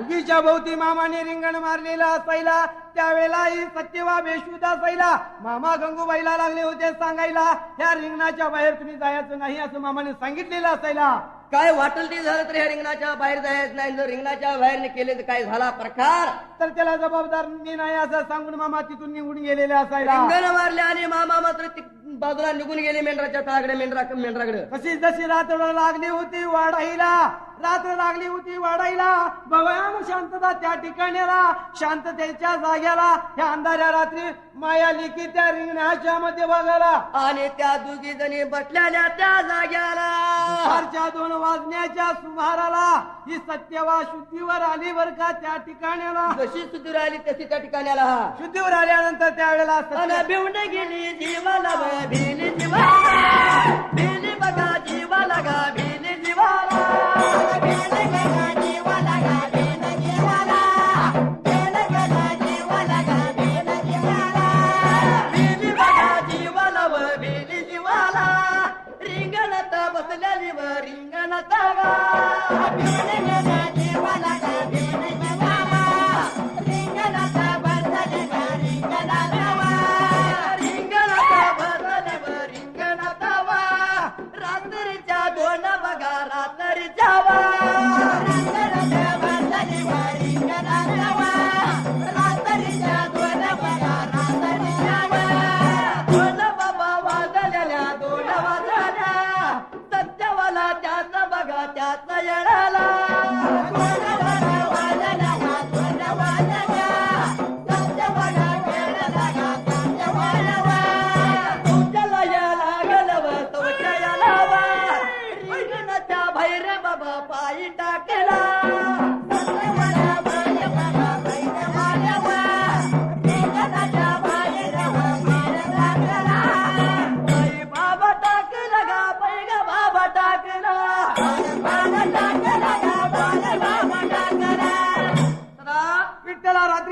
उगीच्या भोवती मामाने रिंगण मारलेला असायला त्यावेळेलाही सत्यवा बेशुद्ध असायला. मामा गंगूबाईला लागले होते सांगायला ह्या रिंगणाच्या बाहेर तुम्ही जायचं नाही असं मामाने सांगितलेलं असायला. काय वाटल ते झालं तर ह्या रिंगणाच्या बाहेर जायचं नाही जर रिंगणाच्या बाहेर केले तर काय झाला प्रकार? तर त्याला जबाबदार मी नाही असं सांगून मामा तिथून निघून गेलेले असायला. रिंगण मारले आणि मामा मात्र बाजूला निघून गेले मेंढराच्या तळाकडे मेंढरा मेंढराकडे. कशी जशी रात्र लागली होती वाढाईला रात्र लागली होती वाढाईला भगवान शांतता त्या ठिकाणीला शांततेच्या जाग्याला ह्या अंधाऱ्या रात्री माया लिखी त्या रिंगणाच्या मध्ये बघायला. आणि त्या दोघी जणी बसलेल्या त्या जाग्याला दुपारच्या दोन वाजण्याच्या सुमाराला ही सत्यवा शुद्धीवर आली बर का त्या ठिकाणाला जशी सुधीर आली तशी त्या ठिकाणी आला हा शुद्धीवर आल्यानंतर त्यावेळेला भिवंड गेली जीवाला. laga beni civa beni baga civa laga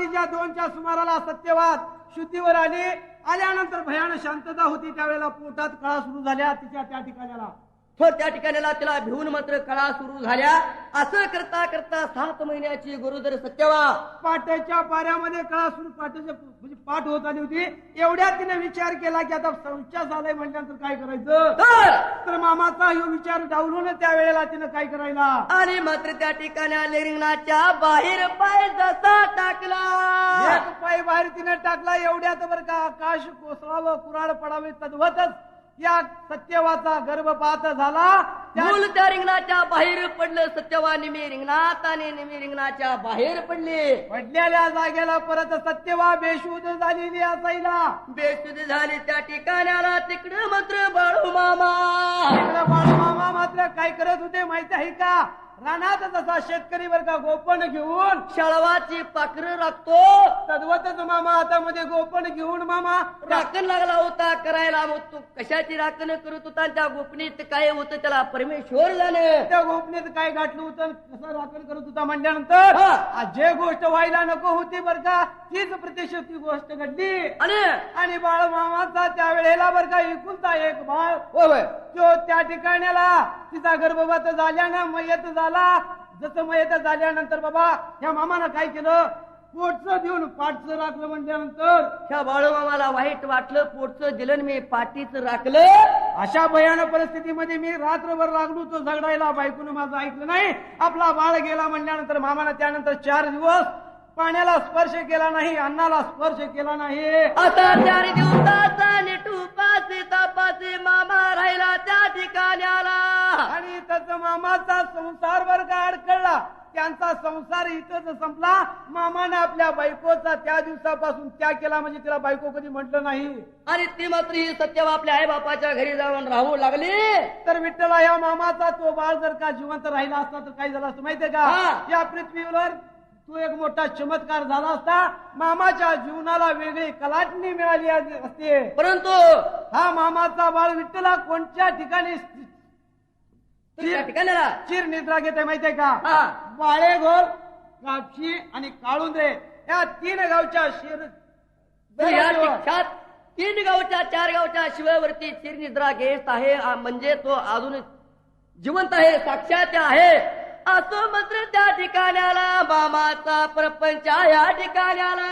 रात्रीच्या दोनच्या सुमाराला सत्यवाद शुद्धीवर आली आल्यानंतर भयान शांतता होती. त्यावेळेला पोटात कळा सुरू झाल्या तिच्या त्या ठिकाणाला तो त्या ठिकाणीला तिला भिवून मात्र कळा सुरू झाल्या. असं करता करता सात महिन्याची गुरुदर सत्यवा. पाट्याच्या पाऱ्यामध्ये कळा सुरू पाट्याच्या म्हणजे पाठ होत आली होती. एवढ्यात तिने विचार केला की आता संशय झालाय म्हटल्यानंतर काय करायचं? तर तर मामाचा हा विचार डावलून त्यावेळेला तिनं काय करायला? आणि मात्र त्या ठिकाणी रिंगणाच्या बाहेर पाय जसा टाकला. पाय बाहेर तिने टाकला. एवढ्यात बर का आकाश कोसळावं कुराड पडावे तद्वतच या सत्यवाचा गर्भपात झाला. मूल त्या रिंगणाच्या बाहेर पडलं. सत्यवा निमी रिंगणात आणि निमी रिंगणाच्या बाहेर पडले. पडलेल्या जागेला परत सत्यवा बेशुद्ध झालेली असायला. बेशुद्ध झाली. त्या ठिकाणाला तिकडं मात्र बाळू मामा इकडं बाळूमामा मात्र काय करत होते माहिती आहे का? रानात जसा शेतकरी वर्ग गोपन घेऊन शाळवाची पाखरं राखतो. तद्वतच मामा हातामध्ये गोपन घेऊन मामा. राखण लागला होता करायला मग तू. कशाची राखण करत होता आणि त्या गोपनीत काय होतं? त्याला परमेश्वर जाणे. त्या गोपनीत काय गाठलं होतं? कसं राखण करत होता म्हणल्यानंतर? हा. जे गोष्ट व्हायला नको होती बर का तीच प्रत्यक्ष ती गोष्ट घडली. आणि? आणि बाळ मामाचा त्या वेळेला बर का एकुलता एक बाळ होय होय. तो त्या ठिकाणाला तिचा गर्भपात झाल्यानं मयत झाला. जसं मयत झाल्यानंतर बाबा ह्या मामानं काय केलं? पोटचं देऊन पाठचं राखलं म्हणल्यानंतर. ह्या बाळूमामाला वाईट वाटलं पोटचं दिलं मी पाठीचं राखलं. अशा भयानक परिस्थितीमध्ये मी रात्रभर लागलो तो झगडायला. बायकोनं माझं ऐकलं नाही. आपला बाळ गेला म्हणल्यानंतर मामानं त्यानंतर चार दिवस पाण्याला स्पर्श केला नाही अन्नाला स्पर्श केला नाही. आता चार दिवसाचा निटूपाचे तापाचे मामा राहिला. त्या ठिकाणी आला. आणि त्याचा मामाचा संसार वर्ग अडकळला. त्यांचा संसार इथंच संपला. मामाने आपल्या बायकोचा त्या दिवसापासून त्याग केला म्हणजे तिला बायको कधी म्हटलं नाही. आणि ती मात्र ही सत्यवा आपल्या आई बापाच्या घरी जाऊन राहू लागली. तर विठ्ठला या मामाचा तो बाळ जर का जिवंत राहिला असता तर काय झालं असतं माहितीये का? हा. या पृथ्वीवर तो एक मोठा चमत्कार झाला असता. मामाच्या जीवनाला वेगळी कलाटणी मिळाली असते. परंतु हा मामाचा बाळ विठ्ठला कोणत्या ठिकाणी ठिकाणाला. चिर निद्रा घेते माहितीये का? बाळेघोल कापशी आणि काळुंद्रे या तीन गावच्या शिर तर या ठिकाणात तीन गावच्या चार गावच्या शिवावरती चिरनिद्रा घेत आहे. आ, म्हणजे तो अजून जिवंत आहे साक्षात आहे. असो मात्र त्या ठिकाण्याला मामाचा प्रपंच या ठिकाण्याला.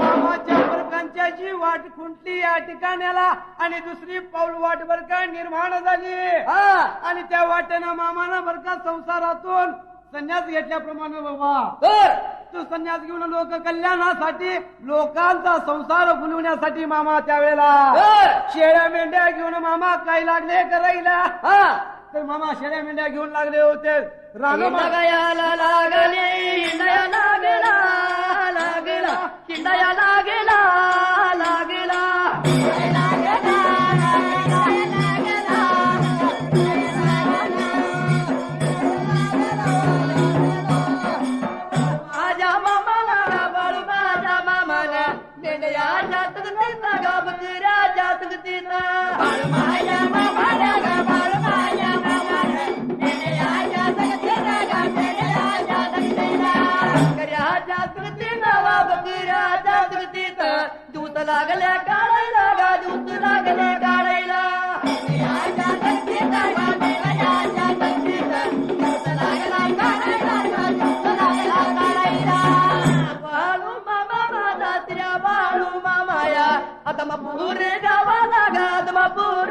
मामाच्या प्रपंचाची वाट खुंटली या ठिकाण्याला आणि दुसरी पाऊल वाट बर का निर्माण झाली. हा. आणि त्या वाटेनं मामानं बर का संसारातून संन्यास घेतल्याप्रमाणे बाबा. तर तो संन्यास घेऊन लोक कल्याणासाठी लोकांचा संसार फुलवण्यासाठी मामा त्यावेळेला तर शेळ्या मेंढ्या घेऊन मामा काय लागले करायला हा. तर मामा शेळ्या मेंढ्या घेऊन लागले होते. रानोमा लागले हिंडया लागला लागला हिंडया लागला लागला. माझ्या मामाला बाळू माझ्या मामाला मेंढया जातक तिचा गाबकऱ्या जातक तिचा बाळू माझ्या लागल्या काढायला गादूत लागल्या काढायला. लागला बाळू मामा माझा तिऱ्या बाळू मामाया. आता मग पूर गावाला गा आता मग पूर